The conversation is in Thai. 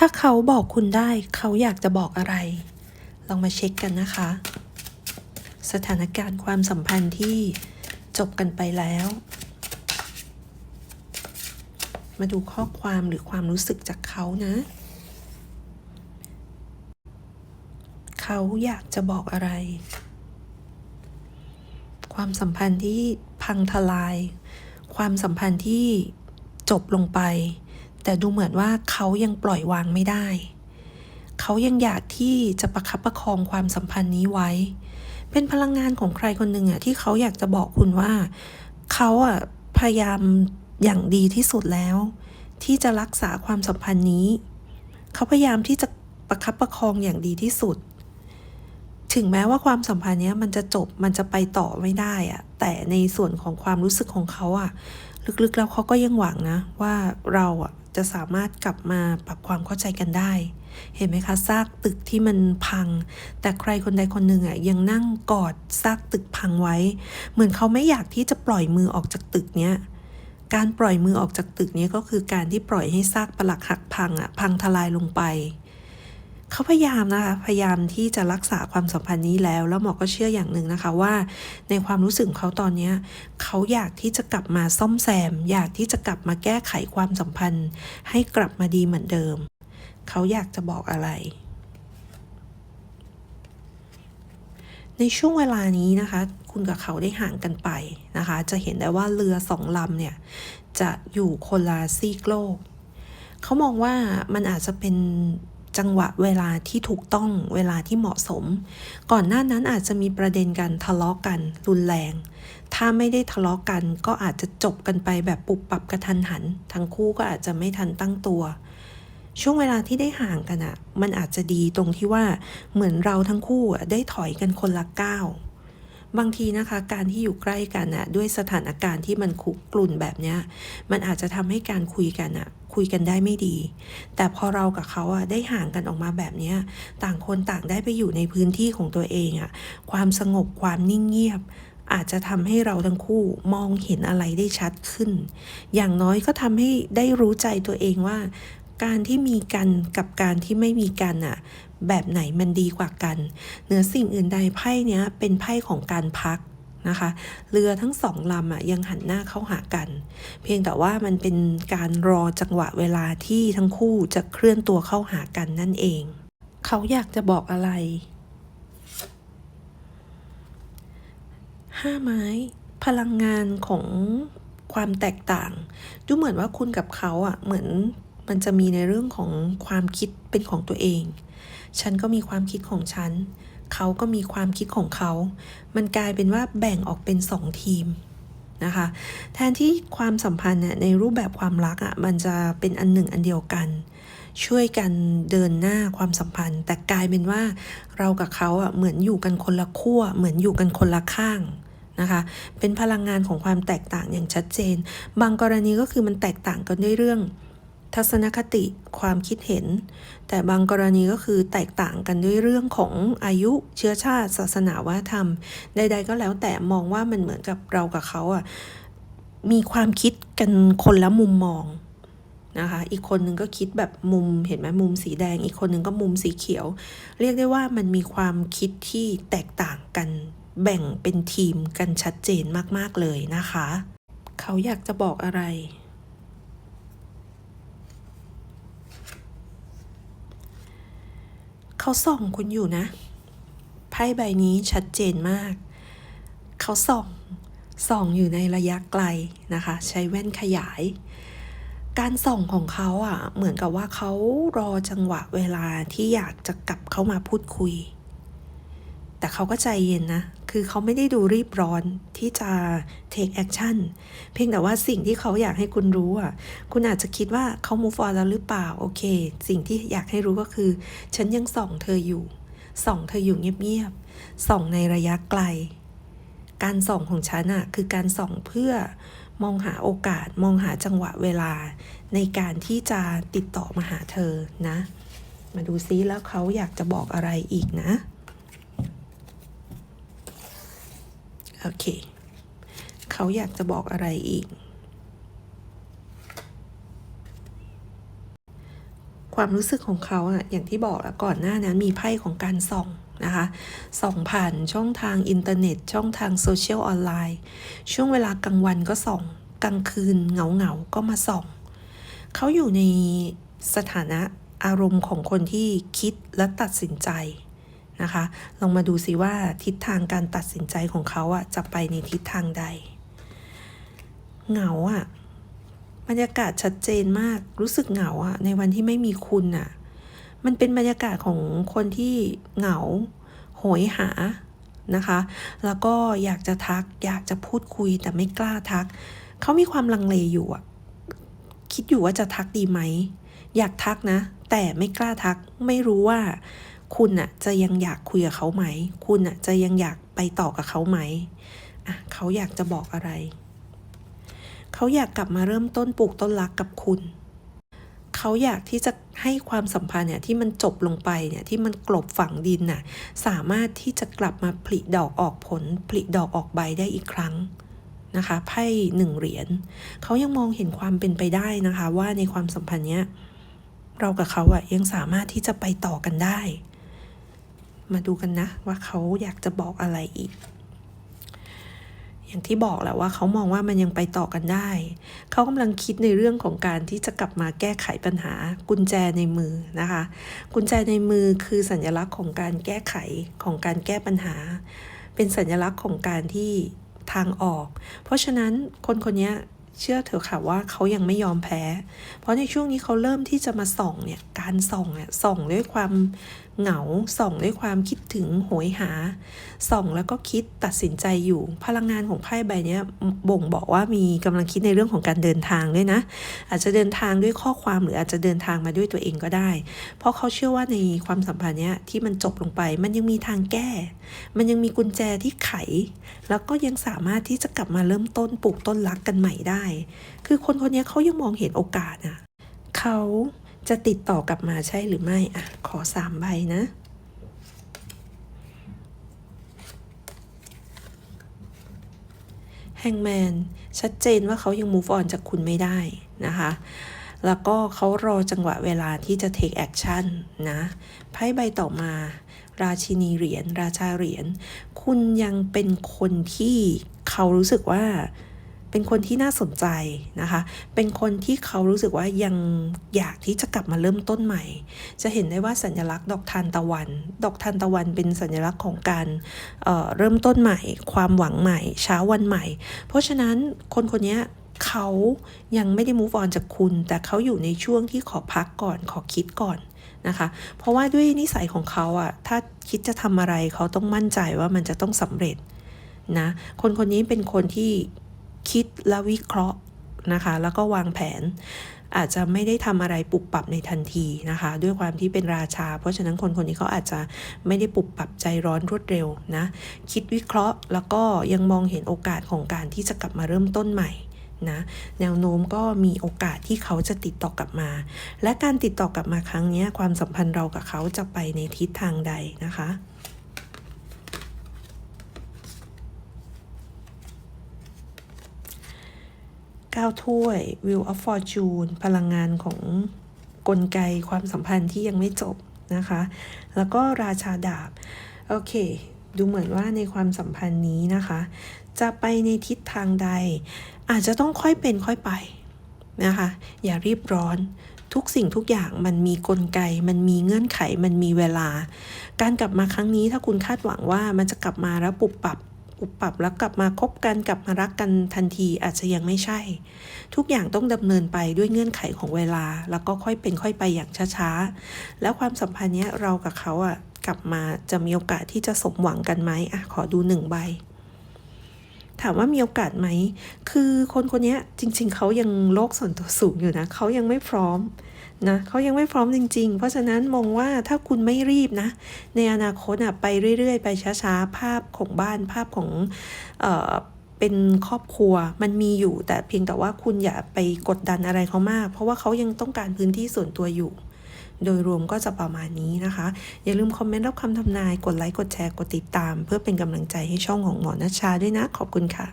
ถ้าเขาบอกคุณได้เขาอยากจะบอกอะไร ลองมาเช็คกันนะคะ สถานการณ์ความสัมพันธ์ที่จบกันไปแล้ว มาดูข้อความหรือความรู้สึกจากเขานะ เขาอยากจะบอกอะไร ความสัมพันธ์ที่พังทลาย ความสัมพันธ์ที่จบลงไป แต่ดูเหมือนว่าเขายังปล่อยวางไม่ได้ เขายังอยากที่จะประคับประคองความสัมพันธ์นี้ไว้ เป็นพลังงานของใครคนหนึ่งอะที่เขาอยากจะบอกคุณว่า เขาอะพยายามอย่างดีที่สุดแล้ว ที่จะรักษาความสัมพันธ์นี้ เขาพยายามที่จะประคับประคองอย่างดีที่สุด ถึงแม้ว่าความสัมพันธ์เนี้ยมันจะจบมันจะไปต่อไม่ได้อะแต่ในส่วนของความรู้สึกของเขาอะ ลึกๆแล้วเขาก็ยังหวังนะ ว่าเราอะจะสามารถกลับมาปรับความเข้าใจกันได้ เห็นไหมคะซากตึกที่มันพัง แต่ใครคนใดคนหนึ่งอะยังนั่งกอดซากตึกพังไว้ เหมือนเขาไม่อยากที่จะปล่อยมือออกจากตึกเนี้ยการปล่อยมือออกจากตึกนี้ก็คือการที่ปล่อยให้ซากปลักหักพังอะพังทลายลงไป เขาพยายามนะคะพยายามที่จะรักษาความสัมพันธ์นี้แล้ว แล้วหมอก็เชื่ออย่างหนึ่งนะคะว่า ในความรู้สึกเขาตอนนี้เขาอยากที่จะกลับมาซ่อมแซม อยากที่จะกลับมาแก้ไขความสัมพันธ์ ให้กลับมาดีเหมือนเดิม เขาอยากจะบอกอะไรในช่วงเวลานี้นะคะ คุณกับเขาได้ห่างกันไปนะคะ จะเห็นได้ว่าเรือสองลำเนี่ย จะอยู่คนละซีกโลก เขามองว่ามันอาจจะเป็น จังหวะเวลาที่ถูกต้องเวลาที่เหมาะสม ก่อนหน้านั้นอาจจะมีประเด็นกันทะเลาะกัน รุนแรง ถ้าไม่ได้ทะเลาะกันก็อาจจะจบกันไปแบบปุบปับกระทันหัน ทั้งคู่ก็อาจจะไม่ทันตั้งตัว ช่วงเวลาที่ได้ห่างกันอะ่ะมันอาจจะดีตรงที่ว่าเหมือนเราทั้งคู่ได้ถอยกันคนละก้าวบางทีนะคะการที่อยู่ใกล้กันอะด้วยสถานการณ์ที่มันคุกกลุ่นแบบเนี้ยมันอาจจะทำให้การคุยกันอะ คุยกันได้ไม่ดี แต่พอเรากับเขาอะได้ห่างกันออกมาแบบนี้ต่างคนต่างได้ไปอยู่ในพื้นที่ของตัวเองอะความสงบความนิ่งเงียบ อาจจะทำให้เราทั้งคู่มองเห็นอะไรได้ชัดขึ้น อย่างน้อยก็ทำให้ได้รู้ใจตัวเองว่า การที่มีกันกับการที่ไม่มีกันอะแบบไหนมันดีกว่ากันเหนือสิ่งอื่นใดไพ่เนี้ยเป็นไพ่ของการพัก นะคะเรือทั้งสองลำอะยังหันหน้าเข้าหากัน เพียงแต่ว่ามันเป็นการรอจังหวะเวลาที่ทั้งคู่จะเคลื่อนตัวเข้าหากันนั่นเอง เขาอยากจะบอกอะไรห้าไม้พลังงานของความแตกต่าง ดูเหมือนว่าคุณกับเขาอะเหมือนมันจะมีในเรื่องของความคิดเป็นของตัวเอง ฉันก็มีความคิดของฉัน เขาก็มีความคิดของเขา มันกลายเป็นว่าแบ่งออกเป็นสองทีมนะคะ แทนที่ความสัมพันธ์เนี่ยในรูปแบบความรักอะ่ะมันจะเป็นอันหนึ่งอันเดียวกัน ช่วยกันเดินหน้าความสัมพันธ์ แต่กลายเป็นว่าเรากับเขาอะเหมือนอยู่กันคนละขั้ว เหมือนอยู่กันคนละข้างนะคะเป็นพลังงานของความแตกต่างอย่างชัดเจน บางกรณีก็คือมันแตกต่างกันด้วยเรื่อง ทัศนคติความคิดเห็น แต่บางกรณีก็คือแตกต่างกันด้วยเรื่องของอายุเชื้อชาติ ศาสนาวัฒนธรรม ใด ๆ ก็แล้วแต่มองว่ามันเหมือนกับเรากับเขาอะมีความคิดกันคนละมุมมองนะคะ อีกคนนึงก็คิดแบบมุมเห็นไหมมุมสีแดง อีกคนนึงก็มุมสีเขียว เรียกได้ว่ามันมีความคิดที่แตกต่างกัน แบ่งเป็นทีมกันชัดเจนมากๆเลยนะคะ เขาอยากจะบอกอะไร เขาส่องคุณอยู่นะ ไพ่ใบนี้ชัดเจนมาก เขาส่อง ส่องอยู่ในระยะไกลนะคะ ใช้แว่นขยาย การส่องของเขาอะ เหมือนกับว่าเขารอจังหวะเวลาที่อยากจะกลับเข้ามาพูดคุย แต่เขาก็ใจเย็นนะ คือเขาไม่ได้ดูรีบร้อนที่จะ take action เพียงแต่ว่าสิ่งที่เขาอยากให้คุณรู้อะ คุณอาจจะคิดว่าเขา move on แล้วหรือเปล่า โอเค สิ่งที่อยากให้รู้ก็คือ ฉันยังส่องเธออยู่ ส่องเธออยู่เงียบๆ ส่องในระยะไกล การส่องของฉันอะคือการส่องเพื่อมองหาโอกาส มองหาจังหวะเวลา ในการที่จะติดต่อมาหาเธอนะ มาดูซิแล้วเขาอยากจะบอกอะไรอีกนะ โอเค เขาอยากจะบอกอะไรอีก ความรู้สึกของเขาอะอย่างที่บอกแล้วก่อนหน้านั้นมีไพ่ของการส่องนะคะส่องผ่านช่องทางอินเทอร์เน็ต ช่องทางโซเชียลออนไลน์ ช่วงเวลากลางวันก็ส่อง กลางคืนเหงาเหงาๆก็มาส่อง เขาอยู่ในสถานะอารมณ์ของคนที่คิดและตัดสินใจ นะคะ ลองมาดูสิว่าทิศทางการตัดสินใจของเขาอะจะไปในทิศทางใด เหงาอะบรรยากาศชัดเจนมากรู้สึกเหงาอะในวันที่ไม่มีคุณอะมันเป็นบรรยากาศของคนที่เหงาโหยหานะคะ แล้วก็อยากจะทัก อยากจะพูดคุยแต่ไม่กล้าทัก เขามีความลังเลอยู่อะคิดอยู่ว่าจะทักดีไหม อยากทักนะ แต่ไม่กล้าทัก ไม่รู้ว่า คุณอะจะยังอยากคุยกับเขาไหม คุณอะจะยังอยากไปต่อกับเขาไหมอะเขาอยากจะบอกอะไร เขาอยากกลับมาเริ่มต้นปลูกต้นรักกับคุณ เขาอยากที่จะให้ความสัมพันธ์เนี่ยที่มันจบลงไปเนี่ยที่มันกลบฝังดินน่ะสามารถที่จะกลับมาผลิดอกออกผลผลิดอกออกใบได้อีกครั้งนะคะไพ่หนึ่งเหรียญเขายังมองเห็นความเป็นไปได้นะคะ ว่าในความสัมพันธ์เนี้ยเรากับเขาอะยังสามารถที่จะไปต่อกันได้ มาดูกันนะ ว่าเขาอยากจะบอกอะไรอีก อย่างที่บอกแหละว่าเขามองว่ามันยังไปต่อกันได้ เขากำลังคิดในเรื่องของการที่จะกลับมาแก้ไขปัญหากุญแจในมือนะคะ กุญแจในมือคือสัญลักษณ์ของการแก้ไขของการแก้ปัญหา เป็นสัญลักษณ์ของการที่ทางออก เพราะฉะนั้นคนคนนี้เชื่อเถอะค่ะว่าเขายังไม่ยอมแพ้ เพราะในช่วงนี้เขาเริ่มที่จะมาส่องเนี่ย การส่องเนี่ยส่องด้วยความ เหงา ส่องด้วยความคิดถึงโหยหา ส่องแล้วก็คิดตัดสินใจอยู่ พลังงานของไพ่ใบนี้บ่งบอกว่ามีกำลังคิดในเรื่องของการเดินทางด้วยนะ อาจจะเดินทางด้วยข้อความหรืออาจจะเดินทางมาด้วยตัวเองก็ได้ เพราะเขาเชื่อว่าในความสัมพันธ์เนี้ยที่มันจบลงไป มันยังมีทางแก้ มันยังมีกุญแจที่ไข แล้วก็ยังสามารถที่จะกลับมาเริ่มต้นปลูกต้นรักกันใหม่ได้ คือคนคนนี้เขายังมองเห็นโอกาสอะเขา จะติดต่อกลับมาใช่หรือไม่อะขอสามใบนะแฮงแมนชัดเจนว่าเขายัง move on จากคุณไม่ได้นะคะ แล้วก็เขารอจังหวะเวลาที่จะ take action นะไพ่ใบต่อมา ราชินีเหรียญราชาเหรียญคุณยังเป็นคนที่เขารู้สึกว่า เป็นคนที่น่าสนใจนะคะ เป็นคนที่เขารู้สึกว่ายังอยากที่จะกลับมาเริ่มต้นใหม่ จะเห็นได้ว่าสัญลักษณ์ดอกทานตะวัน ดอกทานตะวันเป็นสัญลักษณ์ของการเเริ่มต้นใหม่ ความหวังใหม่เช้าวันใหม่ เพราะฉะนั้นคนคนนี้เขายังไม่ได้ move on จากคุณ แต่เขาอยู่ในช่วงที่ขอพักก่อนขอคิดก่อนนะคะ เพราะว่าด้วยนิสัยของเขาอะถ้าคิดจะทำอะไรเขาต้องมั่นใจว่ามันจะต้องสำเร็จนะ คนคนนี้เป็นคนที่ คิดและวิเคราะห์นะคะ แล้วก็วางแผน อาจจะไม่ได้ทำอะไรปุบปรับในทันทีนะคะ ด้วยความที่เป็นราชา เพราะฉะนั้นคนคนนี้เขาอาจจะไม่ได้ปุบปรับใจร้อนรวดเร็วนะ คิดวิเคราะห์แล้วก็ยังมองเห็นโอกาสของการที่จะกลับมาเริ่มต้นใหม่นะแนวโน้มก็มีโอกาสที่เขาจะติดต่อกลับมา และการติดต่อกลับมาครั้งนี้ความสัมพันธ์เรากับเขาจะไปในทิศทางใดนะคะ ก้าถ้วย Wheel of Fortune พลังงานของกลไกความสัมพันธ์ที่ยังไม่จบนะคะ แล้วก็ราชาดาบ โอเค ดูเหมือนว่าในความสัมพันธ์นี้นะคะ จะไปในทิศทางใด อาจจะต้องค่อยเป็นค่อยไปนะคะ อย่ารีบร้อนทุกสิ่งทุกอย่างมันมีกลไก มันมีเงื่อนไข มันมีเวลา การกลับมาครั้งนี้ถ้าคุณคาดหวังว่ามันจะกลับมาแล้วปุบปับ ปุบปับแล้วกลับมาคบกันกลับมารักกันทันทีอาจจะยังไม่ใช่ ทุกอย่างต้องดำเนินไปด้วยเงื่อนไขของเวลา แล้วก็ค่อยเป็นค่อยไปอย่างช้าๆ แล้วความสัมพันธ์เนี้ยเรากับเขาอะกลับมาจะมีโอกาสที่จะสมหวังกันไหมอะขอดูหนึ่งใบ ถามว่ามีโอกาสไหม คือคนคนนี้จริง ๆ เขายังโลกส่วนตัวสูงอยู่นะ เขายังไม่พร้อม นะเขายังไม่พร้อมจริง ๆ เพราะฉะนั้นมองว่าถ้าคุณไม่รีบนะ ในอนาคตอะไปเรื่อย ๆ ไปช้าๆ ภาพของบ้านภาพของเอ่อเป็นครอบครัวมันมีอยู่ แต่เพียงแต่ว่าคุณอย่าไปกดดันอะไรเขามาก เพราะว่าเขายังต้องการพื้นที่ส่วนตัวอยู่ โดยรวมก็จะประมาณนี้นะคะ อย่าลืมคอมเมนต์รับคำทำนาย กดไลค์ กดแชร์ กดติดตาม เพื่อเป็นกำลังใจให้ช่องของหมอนัชชาด้วยนะ ขอบคุณค่ะ